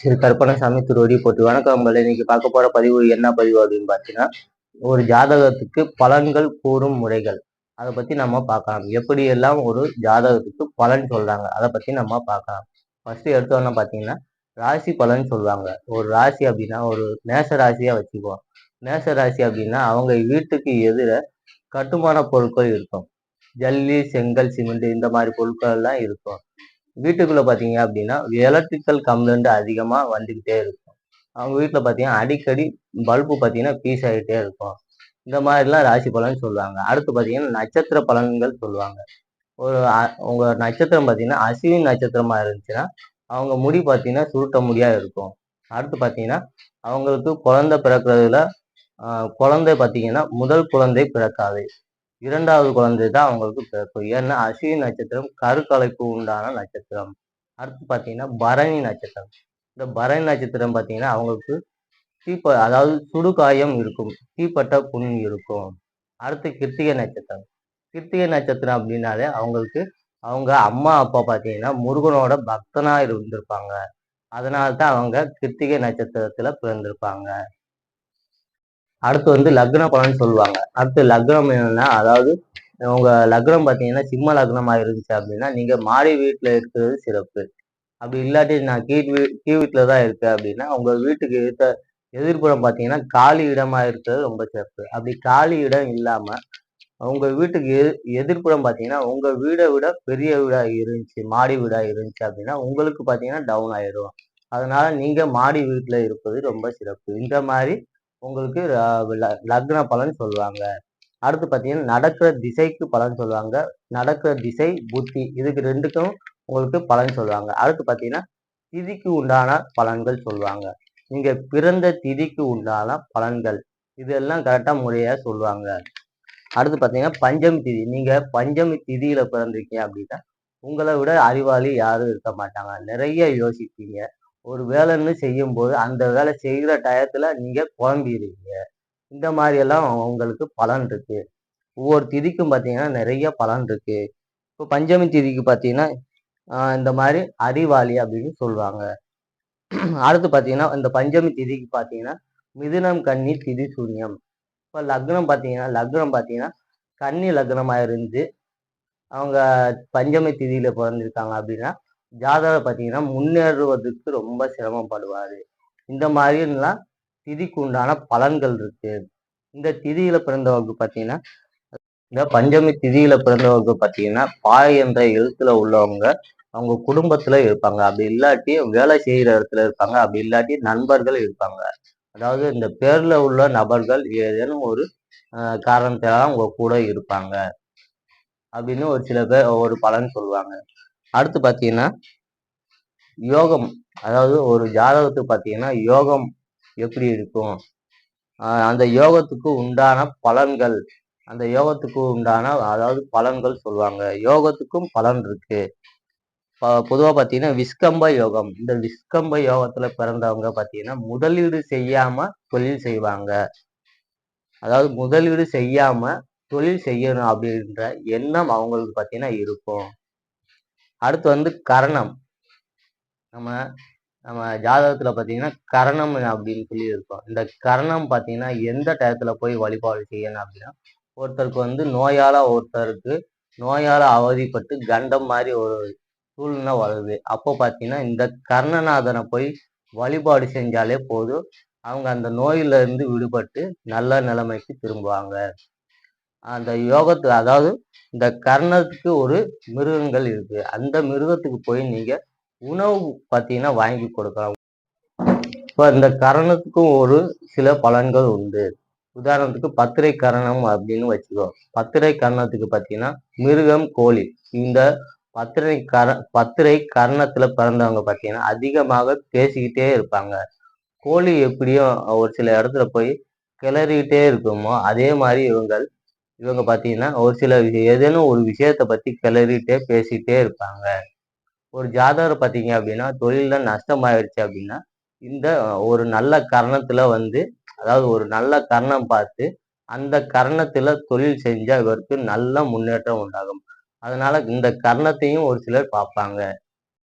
திரு கருப்பணசாமி திருவடி போட்டு வணக்கம் நம்மள இன்னைக்கு பார்க்க போற பதிவு என்ன பதிவு அப்படின்னு பார்த்தீங்கன்னா ஒரு ஜாதகத்துக்கு பலன்கள் கூறும் முறைகள். அதை பத்தி நம்ம பார்க்கலாம். எப்படி எல்லாம் ஒரு ஜாதகத்துக்கு பலன் சொல்றாங்க அதை பத்தி நம்ம பார்க்கலாம். ஃபர்ஸ்ட் எடுத்தோன்னா பார்த்தீங்கன்னா ராசி பலன் சொல்லுவாங்க. ஒரு ராசி அப்படின்னா ஒரு மேச ராசியா வச்சுக்குவோம். மேச ராசி அப்படின்னா அவங்க வீட்டுக்கு எதிர கட்டுமான பொருட்கள் இருக்கும். ஜல்லி செங்கல் சிமெண்ட் இந்த மாதிரி பொருட்கள் எல்லாம் இருக்கும். வீட்டுக்குள்ள பாத்தீங்க அப்படின்னா எலக்ட்ரிக்கல் கம்ப்ளைண்ட் அதிகமா வந்துகிட்டே இருக்கும். அவங்க வீட்டுல பாத்தீங்கன்னா அடிக்கடி பல்பு பாத்தீங்கன்னா பீஸ் ஆகிட்டே இருக்கும். இந்த மாதிரிலாம் ராசி பலன் சொல்லுவாங்க. அடுத்து பாத்தீங்கன்னா நட்சத்திர பலன்கள் சொல்லுவாங்க. ஒரு உங்க நட்சத்திரம் பாத்தீங்கன்னா அஸ்வின் நட்சத்திரமா இருந்துச்சுன்னா அவங்க முடி பாத்தீங்கன்னா சுருட்ட முடியா இருக்கும். அடுத்து பாத்தீங்கன்னா அவங்களுக்கு குழந்தை பிறக்கிறதுல குழந்தை பார்த்தீங்கன்னா முதல் குழந்தை பிறக்காது. இரண்டாவது குழந்தை தான் அவங்களுக்கு பிறக்கும். ஏன்னா அஸ்வினி நட்சத்திரம் கருக்கலைப்பு உண்டான நட்சத்திரம். அடுத்து பார்த்தீங்கன்னா பரணி நட்சத்திரம். இந்த பரணி நட்சத்திரம் பார்த்தீங்கன்னா அவங்களுக்கு தீப்ப அதாவது சுடுகாயம் இருக்கும். தீப்பட்ட புண் இருக்கும். அடுத்து கிருத்திகை நட்சத்திரம். கிருத்திகை நட்சத்திரம் அப்படின்னாலே அவங்களுக்கு அவங்க அம்மா அப்பா பார்த்தீங்கன்னா முருகனோட பக்தனா இருந்திருப்பாங்க. அதனால தான் அவங்க கிருத்திகை நட்சத்திரத்துல பிறந்திருப்பாங்க. அடுத்து வந்து லக்ன பலன் சொல்லுவாங்க. அடுத்து லக்னம் என்னன்னா அதாவது உங்க லக்னம் பார்த்தீங்கன்னா சிம்ம லக்னமாக இருந்துச்சு அப்படின்னா நீங்க மாடி வீட்டில் இருக்கிறது சிறப்பு. அப்படி இல்லாட்டி நான் கீழ் வீ கீழ் வீட்டில் தான் இருக்கேன் அப்படின்னா உங்க வீட்டுக்கு எடுத்த எதிர்ப்புறம் பார்த்தீங்கன்னா காலி இடமா இருக்கிறது ரொம்ப சிறப்பு. அப்படி காலி இடம் இல்லாம உங்க வீட்டுக்கு எ எதிர்ப்புறம் பார்த்தீங்கன்னா உங்க வீடை விட பெரிய வீடா இருந்துச்சு மாடி வீடா இருந்துச்சு அப்படின்னா உங்களுக்கு பார்த்தீங்கன்னா டவுன் ஆயிடும் அதனால நீங்க மாடி வீட்டில் இருப்பது ரொம்ப சிறப்பு. இந்த மாதிரி உங்களுக்கு லக்ன பலன் சொல்லுவாங்க. அடுத்து பார்த்தீங்கன்னா நடக்கிற திசைக்கு பலன் சொல்லுவாங்க. நடக்கிற திசை புத்தி. இதுக்கு ரெண்டுக்கும் உங்களுக்கு பலன் சொல்லுவாங்க. அடுத்து பார்த்தீங்கன்னா திதிக்கு உண்டான பலன்கள் சொல்லுவாங்க. நீங்க பிறந்த திதிக்கு உண்டான பலன்கள். இதெல்லாம் கரெக்டாக முறையாக சொல்லுவாங்க. அடுத்து பார்த்தீங்கன்னா பஞ்சமி திதி. நீங்க பஞ்சமி திதியில பிறந்திருக்கீங்க அப்படின்னா உங்களை விட அறிவாளி யாரும் இருக்க மாட்டாங்க. நிறைய யோசிப்பீங்க. ஒரு வேலைன்னு செய்யும்போது அந்த வேலை செய்கிற டயத்தில் நீங்கள் குழம்பிடுவீங்க இந்த மாதிரியெல்லாம் உங்களுக்கு பலன் இருக்குது ஒவ்வொரு திதிக்கும் பார்த்தீங்கன்னா நிறைய பலன் இருக்குது இப்போ பஞ்சமி திதிக்கு பார்த்தீங்கன்னா இந்த மாதிரி அறிவாளி அப்படின்னு சொல்லுவாங்க. அடுத்து பார்த்தீங்கன்னா இந்த பஞ்சமி திதிக்கு பார்த்தீங்கன்னா மிதுனம் கன்னி திதி சூன்யம். இப்போ லக்னம் பார்த்தீங்கன்னா லக்னம் பார்த்தீங்கன்னா கன்னி லக்னமாக இருந்து அவங்க பஞ்சமி திதியில் பிறந்திருக்காங்க அப்படின்னா ஜாதகர் பார்த்தீங்கன்னா முன்னேறுவதற்கு ரொம்ப சிரமப்படுவார். இந்த மாதிரிலாம் திதிக்கு உண்டான பலன்கள் இருக்கு. இந்த திதியில பிறந்தவங்க பார்த்தீங்கன்னா இந்த பஞ்சமி திதியில பிறந்தவங்க பார்த்தீங்கன்னா பாய் என்ற எழுத்துல உள்ளவங்க அவங்க குடும்பத்துல இருப்பாங்க. அப்படி இல்லாட்டி வேலை செய்யற இடத்துல இருப்பாங்க. அப்படி இல்லாட்டி நண்பர்கள் இருப்பாங்க. அதாவது இந்த பேர்ல உள்ள நபர்கள் ஏதேனும் ஒரு காரணத்தினால உங்க கூட இருப்பாங்க. அப்படின்னு ஒரு சில பேர் ஒரு பலன் சொல்லுவாங்க. அடுத்து பார்த்தீங்கன்னா யோகம். அதாவது ஒரு ஜாதகத்துக்கு பார்த்தீங்கன்னா யோகம் எப்படி இருக்கும்? அந்த யோகத்துக்கு உண்டான பலன்கள். அந்த யோகத்துக்கு உண்டான அதாவது பலன்கள் சொல்லுவாங்க. யோகத்துக்கும் பலன் இருக்கு. பொதுவாக பார்த்தீங்கன்னா விஸ்கம்ப யோகம். இந்த விஸ்கம்ப யோகத்துல பிறந்தவங்க பார்த்தீங்கன்னா முதலீடு செய்யாம தொழில் செய்வாங்க. அதாவது முதலீடு செய்யாம தொழில் செய்யணும் அப்படின்ற எண்ணம் அவங்களுக்கு பார்த்தீங்கன்னா இருக்கும். அடுத்து வந்து கரணம். நம்ம நம்ம ஜாதகத்துல பார்த்தீங்கன்னா கரணம் அப்படின்னு சொல்லி இருக்கோம் இந்த கரணம் பார்த்தீங்கன்னா எந்த டயத்துல போய் வழிபாடு செய்யணும் அப்படின்னா ஒருத்தருக்கு வந்து நோயால ஒருத்தருக்கு நோயால அவதிப்பட்டு கண்டம் மாதிரி ஒரு சூழ்நிலை வருது. அப்போ பார்த்தீங்கன்னா இந்த கர்ணநாதனை போய் வழிபாடு செஞ்சாலே போதும். அவங்க அந்த நோயில இருந்து விடுபட்டு நல்ல நிலைமைக்கு திரும்புவாங்க. அந்த யோகத்து அதாவது இந்த கர்ணத்துக்கு ஒரு மிருகங்கள் இருக்கு. அந்த மிருகத்துக்கு போய் நீங்க உணவு பார்த்தீங்கன்னா வாங்கி கொடுக்கலாம். இப்போ இந்த கரணத்துக்கும் ஒரு சில பலன்கள் உண்டு. உதாரணத்துக்கு பத்திரை கரணம் அப்படின்னு வச்சுக்கோ. பத்திரை கரணத்துக்கு பார்த்தீங்கன்னா மிருகம் கோழி. இந்த பத்திரை கர பத்திரை கரணத்துல பிறந்தவங்க பார்த்தீங்கன்னா அதிகமாக பேசிக்கிட்டே இருப்பாங்க. கோழி எப்படியும் ஒரு சில இடத்துல போய் கிளறிக்கிட்டே இருக்குமோ அதே மாதிரி இவங்கள் இவங்க பார்த்தீங்கன்னா ஒரு சில ஏதேனும் ஒரு விஷயத்த பற்றி கிளறிட்டே பேசிட்டே இருப்பாங்க. ஒரு ஜாதகர் பார்த்தீங்க அப்படின்னா தொழிலில் நஷ்டமாயிடுச்சு அப்படின்னா இந்த ஒரு நல்ல கரணத்தில் வந்து அதாவது ஒரு நல்ல கரணம் பார்த்து அந்த கரணத்தில் தொழில் செஞ்சால் இவருக்கு நல்ல முன்னேற்றம் உண்டாகும். அதனால இந்த கரணத்தையும் ஒரு சிலர் பார்ப்பாங்க.